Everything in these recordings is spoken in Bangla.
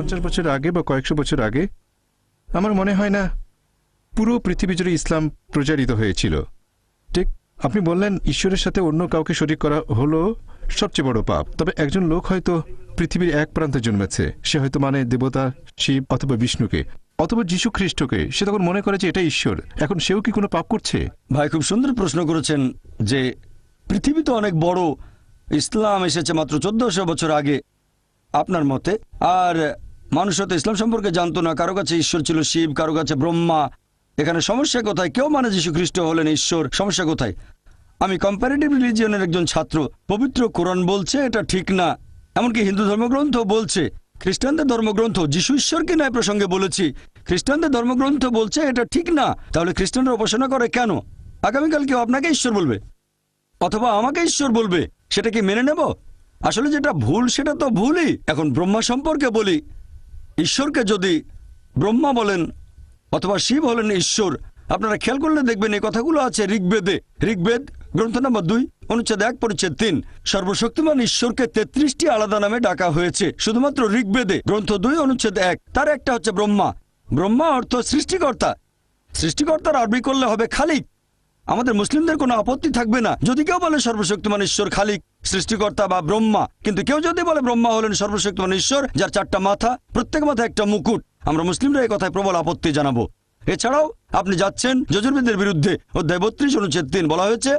পঞ্চাশ বছর আগে বা কয়েকশো বছর আগে, আমার মনে হয় না পুরো পৃথিবী জুড়ে ইসলাম প্রচারিত হয়েছিল। ঠিক, আপনি বললেন ঈশ্বরের সাথে অন্য কাউকে শরিক করা হলো সবচেয়ে বড় পাপ। তবে একজন লোক হয়তো পৃথিবীর এক প্রান্তে জন্মেছে। সে হয়তো মানে দেবতা, শিব অথবা বিষ্ণুকে, অথবা যীশু খ্রিস্টকে। সে তখন মনে করে যে এটা ঈশ্বর। এখন সেও কি কোনো পাপ করছে? ভাই, খুব সুন্দর প্রশ্ন করেছেন যে পৃথিবী তো অনেক বড়। ইসলাম এসেছে মাত্র চোদ্দশো বছর আগে আপনার মতে। আর মানুষ হয়তো ইসলাম সম্পর্কে জানতো না, কারও কাছে ঈশ্বর ছিল শিব, কারও কাছে ব্রহ্মা। এখানে সমস্যা কোথায়? কেউ মানে যীশু খ্রিস্ট হলেন ঈশ্বর, সমস্যা কোথায়? আমি কম্পারেটিভ রিলিজিয়নের একজন ছাত্র, পবিত্র কোরআন বলছে এটা ঠিক না। এমনকি হিন্দু ধর্মগ্রন্থ বলছে, খ্রিস্টানদের ধর্মগ্রন্থ, যিশু ঈশ্বরকে ন্যায় প্রসঙ্গে বলেছি, খ্রিস্টানদের ধর্মগ্রন্থ বলছে এটা ঠিক না। তাহলে খ্রিস্টানরা উপাসনা করে কেন? আগামীকাল কেউ আপনাকে ঈশ্বর বলবে? অথবা আমাকে ঈশ্বর বলবে? সেটা কি মেনে নেব? আসলে যেটা ভুল সেটা তো ভুলই। এখন ব্রহ্মা সম্পর্কে বলি। ঈশ্বরকে যদি ব্রহ্মা বলেন অথবা শিব হলেন ঈশ্বর, আপনারা খেয়াল করলে দেখবেন এই কথাগুলো আছে ঋগ্বেদে। ঋগ্বেদ, গ্রন্থ নম্বর দুই, অনুচ্ছেদ এক, পরিচ্ছেদ তিন। সর্বশক্তিমান ঈশ্বরকে তেত্রিশটি আলাদা নামে ডাকা হয়েছে, শুধুমাত্র ঋগ্বেদে, গ্রন্থ দুই, অনুচ্ছেদ এক। তার একটা হচ্ছে ব্রহ্মা। ব্রহ্মা অর্থ সৃষ্টিকর্তা। সৃষ্টিকর্তার আরবি করলে হবে খালিক। আমাদের মুসলিমদের কোনো আপত্তি থাকবে না। যদি কেউ বলে সর্বশক্তিমান ঈশ্বর খালিক সৃষ্টিকর্তা বা ব্রহ্মা কিন্তু কেউ যদি বলে ব্রহ্মা হলেন সর্বশক্তিমান ঈশ্বর যার চারটা মাথা প্রত্যেক মাথা একটা মুকুট আমরা মুসলিমরা এই কথায় প্রবল আপত্তি জানাব। এছাড়াও আপনি যাচ্ছেন যজুর্বেদের বিরুদ্ধে অধ্যায় বত্রিশ অনুচ্ছেদ তিন বলা হয়েছে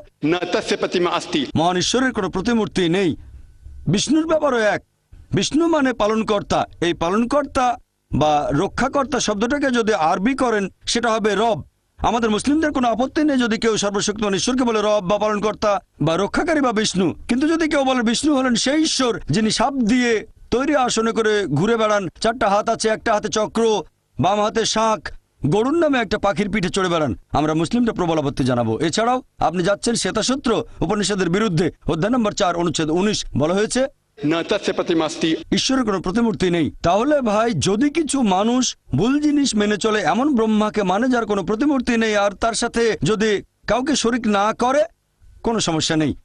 মহান ঈশ্বরের কোনো প্রতিমূর্তি নেই। বিষ্ণুর ব্যাপারও এক। বিষ্ণু মানে পালনকর্তা। এই পালনকর্তা বা রক্ষাকর্তা শব্দটাকে যদি আরবি করেন সেটা হবে রব। আমাদের মুসলিমদের কোনো আপত্তি নেই যদি কেউ সর্বশক্তিমান ঈশ্বরকে বলে রব বা পালনকর্তা বা রক্ষাকারী বা বিষ্ণু। কিন্তু যদি কেউ বলে বিষ্ণু হলেন সেই ঈশ্বর যিনি সাপ দিয়ে তৈরি আসনে করে ঘুরে বেড়ান, চারটা হাত আছে, একটা হাতে চক্র, বাম হাতে শাঁখ, গরুর নামে একটা পাখির পিঠে চড়ে বেড়ান। আমরা মুসলিমটা প্রবল আপত্তি জানাব। এছাড়াও আপনি যাচ্ছেন শ্বেতাসূত্র উপনিষদের বিরুদ্ধে অধ্যায় নম্বর চার, অনুচ্ছেদ উনিশ বলা হয়েছে ঈশ্বরের কোনো প্রতিমূর্তি নেই। তাহলে ভাই, যদি কিছু মানুষ ভুল জিনিস মেনে চলে, এমন ব্রহ্মাকে মানে যার কোনো প্রতিমূর্তি নেই, আর তার সাথে যদি কাউকে শরিক না করে, কোনো সমস্যা নেই।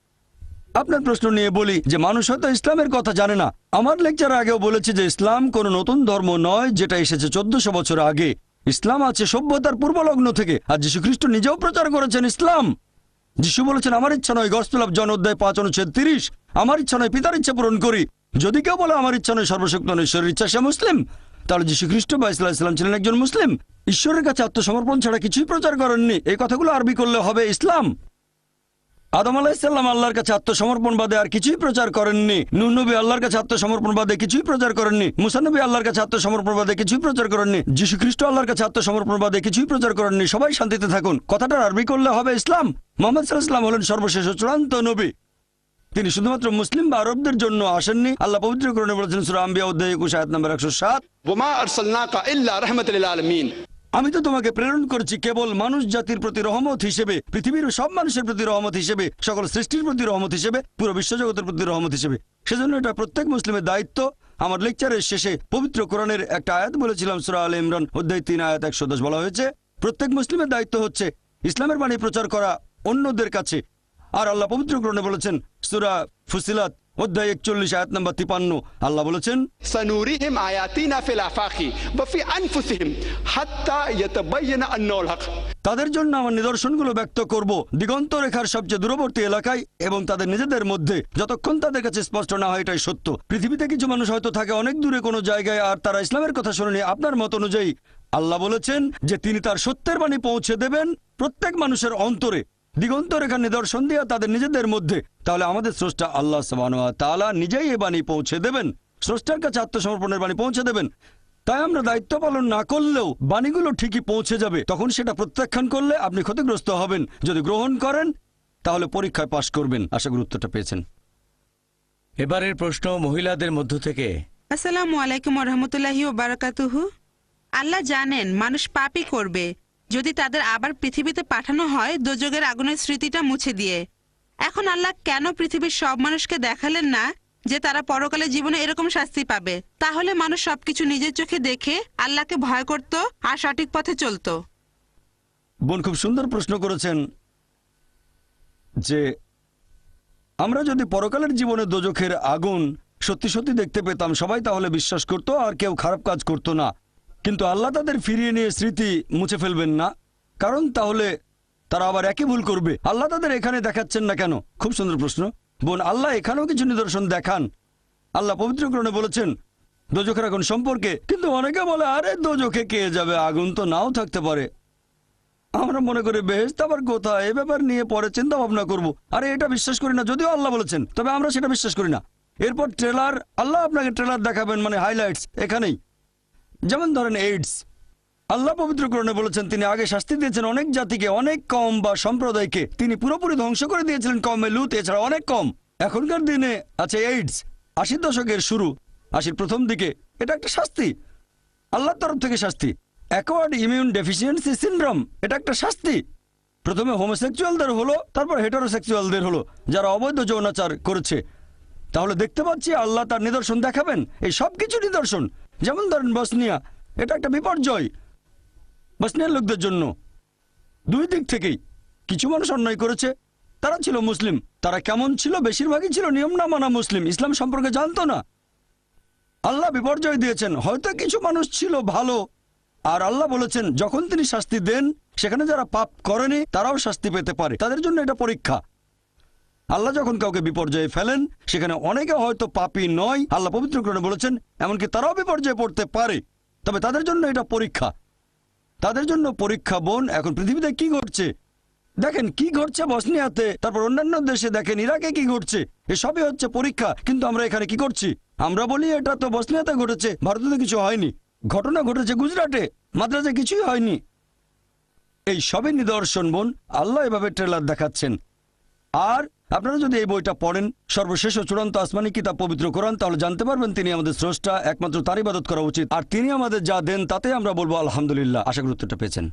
আপনার প্রশ্ন নিয়ে বলি যে, মানুষ হয়তো ইসলামের কথা জানে না। আমার লেকচার আগেও বলেছি যে, ইসলাম কোনো নতুন ধর্ম নয়, যেটা এসেছে চোদ্দশো বছর আগে। ইসলাম আছে সভ্যতার পূর্বলগ্ন থেকে, আর যীশুখ্রিস্ট নিজেও প্রচার করেছেন ইসলাম। যিশু বলেছেন, আমার ইচ্ছা নয় গস্তলাভ জন অধ্যায় পাঁচ, অনুচ্ছেদ তিরিশ। আমার ইচ্ছা নয় পিতার ইচ্ছা পূরণ করি। যদি কেউ বলে, আমার ইচ্ছা নয় সর্বশক্ত ঈশ্বরের ইচ্ছা, সে মুসলিম। তাহলে যিশু খ্রিস্ট বা ইসলাম ছিলেন একজন মুসলিম। ঈশ্বরের কাছে আত্মসমর্পণ ছাড়া কিছুই প্রচার করেননি। এই কথাগুলো আরবি করলে হবে ইসলাম। আদম আলাহিসাল্লাম আল্লাহর কাছে আত্মসমর্পণ বাদে আর কিছুই প্রচার করেননি। নুনবী আল্লাহর কাছে আত্মসমর্পণ বাদে কিছুই প্রচার করেননি। মুসানবী আল্লাহর কাছে আত্মসমর্পণ বাদে কিছুই প্রচার করেননি। যীশু খ্রিস্ট আল্লাহর কাছে আত্মসমর্পণ বাদে কিছুই প্রচার করেননি। সবাই শান্তিতে থাকুন। কথাটার আরবি করলে হবে ইসলাম। মোহাম্মদ সাল্লাহাম হলেন সর্বশেষ চূড়ান্ত নবী। তিনি শুধুমাত্র মুসলিম বা আরবদের জন্য আসেননি। আল্লাহ পবিত্র করণে বলেছেন, সুরা আম্বিয়া অধ্যায় একুশ, আয়াত নম্বর একশো সাত। আমি তো তোমাকে প্রেরণ করছি কেবল মানুষ জাতির প্রতি রহমত হিসেবে, পৃথিবীর সব মানুষের প্রতি রহমত হিসেবে, সকল সৃষ্টির প্রতি রহমত হিসেবে, পুরো বিশ্বজগতের প্রতি রহমত হিসেবে। সেজন্য এটা প্রত্যেক মুসলিমের দায়িত্ব। আমার লেকচারের শেষে পবিত্র কোরআনের একটা আয়াত বলেছিলাম, সুরা আল ইমরান, অধ্যায় তিন, আয়াত একশো দশ বলা হয়েছে। প্রত্যেক মুসলিমের দায়িত্ব হচ্ছে ইসলামের বাণী প্রচার করা অন্যদের কাছে। আর আল্লাহ পবিত্র কোরণে বলেছেন, সুরা ফুসিলাত অধ্যায় একচল্লিশ আয়াত নম্বর তিপান্ন। আল্লাহ বলেছেন সানুরিহিম আয়াতিনা ফিল আফাকি ওয়া ফি আনফুসিহিম হাত্তা ইয়াতাবায়্যানা আন্নাহুল হক। তাদের জন্য আমার নিদর্শনগুলো ব্যক্ত করব। দিগন্ত রেখার সবচেয়ে দূরবর্তী এলাকায় এবং তাদের নিজেদের মধ্যে যতক্ষণ তাদের কাছে স্পষ্ট না হয় এটাই সত্য। পৃথিবীতে কিছু মানুষ হয়তো থাকে অনেক দূরে কোনো জায়গায় আর তারা ইসলামের কথা শুনেনি আপনার মত অনুযায়ী। আল্লাহ বলেছেন যে তিনি তার সত্যের বাণী পৌঁছে দেবেন প্রত্যেক মানুষের অন্তরে। দিগন্ত রেখার নিদর্শন দিয়ে তাদের নিজেদের মধ্যে তাহলে আমাদের স্রষ্টা আল্লাহ সাবানোয়া তালা নিজেই এ বাণী পৌঁছে দেবেন। স্রষ্টার কাছে আত্মসমর্পণের বাণী পৌঁছে দেবেন। তাই আমরা দায়িত্ব পালন না করলেও বাণীগুলো ঠিকই পৌঁছে যাবে। তখন সেটা প্রত্যাখ্যান করলে আপনি ক্ষতিগ্রস্ত হবেন। যদি গ্রহণ করেন তাহলে পরীক্ষায় পাশ করবেন। আশা গুরুত্বটা পেয়েছেন। এবারের প্রশ্ন মহিলাদের মধ্য থেকে। আসসালামু আলাইকুম রহমতুল্লাহি ও বারাকাতুহু। আল্লাহ জানেন মানুষ পাপই করবে। যদি তাদের আবার পৃথিবীতে পাঠানো হয় দোজগের আগুনের স্মৃতিটা মুছে দিয়ে। এখন আল্লাহ কেন পৃথিবীর সব মানুষকে দেখালেন না যে তারা পরকালে জীবনে এরকম শাস্তি পাবে? তাহলে মানুষ সবকিছু নিজের চোখে দেখে আল্লাহকে ভয় করত আর সঠিক পথে চলতো। বোন খুব সুন্দর প্রশ্ন করেছেন যে, আমরা যদি পরকালের জীবনে দোজখের আগুন সত্যি সত্যি দেখতে পেতাম, সবাই তাহলে বিশ্বাস করত আর কেউ খারাপ কাজ করতো না। কিন্তু আল্লাহ তাদের ফিরিয়ে নিয়ে স্মৃতি মুছে ফেলবেন না। কারণ তাহলে তারা আবার একই ভুল করবে। আল্লাহ তাদের এখানে দেখাচ্ছেন না কেন? খুব সুন্দর প্রশ্ন। বোন, আল্লাহ এখানেও কিছু নিদর্শন দেখান। আল্লাহ পবিত্রকরণে বলেছেন, দোজখের আগুন সম্পর্কে। কিন্তু অনেকে বলে, আরে, দোজখে কে যাবে? আগুন তো নাও থাকতে পারে। আমরা মনে করি বেশ আবার কোথায়? এ ব্যাপার নিয়ে পরে চিন্তা ভাবনা করব। আরে, এটা বিশ্বাস করি না, যদিও আল্লাহ বলেছেন, তবে আমরা সেটা বিশ্বাস করি না। এরপর ট্রেলার, আল্লাহ আপনাকে ট্রেলার দেখাবেন মানে হাইলাইটস, এখানেই। যেমন ধরেন এইডস আল্লাহ পবিত্র পবিত্রকরণে বলেছেন, তিনি আগে শাস্তি দিয়েছেন অনেক জাতিকে, অনেক কম বা সম্প্রদায়কে। তিনি পুরোপুরি ধ্বংস করে দিয়েছিলেন কমে লুত, এছাড়া অনেক কম। এখনকার দিনে আছে এইডস আশির দশকের শুরু, আশির প্রথম দিকে, এটা একটা শাস্তি। আল্লাহর তরফ থেকে শাস্তি। অ্যাকোয়ার্ড ইমিউন ডেফিসিয়েন্সি সিনড্রোম এটা একটা শাস্তি। প্রথমে হোমোসেক্সুয়ালদের হলো, তারপর হেটারোসেক্সুয়ালদের হলো, যারা অবৈধ যৌনাচার করেছে। তাহলে দেখতে পাচ্ছি আল্লাহ তার নিদর্শন দেখাবেন। এই সব কিছু নিদর্শন। যেমন ধরেন বসনিয়া, এটা একটা বিপর্যয় বসনিয়ার লোকদের জন্য। দুই দিক থেকেই কিছু মানুষ অন্যায় করেছে। তারা ছিল মুসলিম, তারা কেমন ছিল, বেশিরভাগই ছিল নিয়ম না মানা মুসলিম, ইসলাম সম্পর্কে জানতো না। আল্লাহ বিপর্যয় দিয়েছেন, হয়তো কিছু মানুষ ছিল ভালো, আর আল্লাহ বলেছেন, যখন তিনি শাস্তি দেন, সেখানে যারা পাপ করেনি, তারাও শাস্তি পেতে পারে। তাদের জন্য এটা পরীক্ষা। আল্লাহ যখন কাউকে বিপর্যয়ে ফেলেন, সেখানে অনেকে হয়তো পাপী নয়। আল্লাহ পবিত্রকরণে বলেছেন, এমনকি তারাও বিপর্যয়ে পড়তে পারে। তবে তাদের জন্য এটা পরীক্ষা। তাদের জন্য পরীক্ষা বোন, এখন পৃথিবীতে কি ঘটছে? দেখেন, কি ঘটছে বসনিয়াতে, তারপর অন্যান্য দেশে দেখেন, ইরাকে কি ঘটছে? এসবই হচ্ছে পরীক্ষা। কিন্তু আমরা এখানে কি করছি? আমরা বলি, এটা তো বসনিয়াতে ঘটেছে, ভারতে তো কিছু হয়নি। ঘটনা ঘটেছে গুজরাটে, মাদ্রাজে কিছুই হয়নি। এই সবই নিদর্শন বোন, আল্লাহ এভাবে ট্রেলার দেখাচ্ছেন। আর আপনারা যদি এই বইটা পড়েন, সর্বশেষ ও চূড়ান্ত আসমানি কিতাব পবিত্র কোরআন, তাহলে জানতে পারবেন তিনি আমাদের স্রষ্টা, একমাত্র তারই বাদত করা উচিত। আর তিনি আমাদের যা দেন তাতে আমরা বলব আলহামদুলিল্লাহ। আশা গুরুত্বটা পেয়েছেন।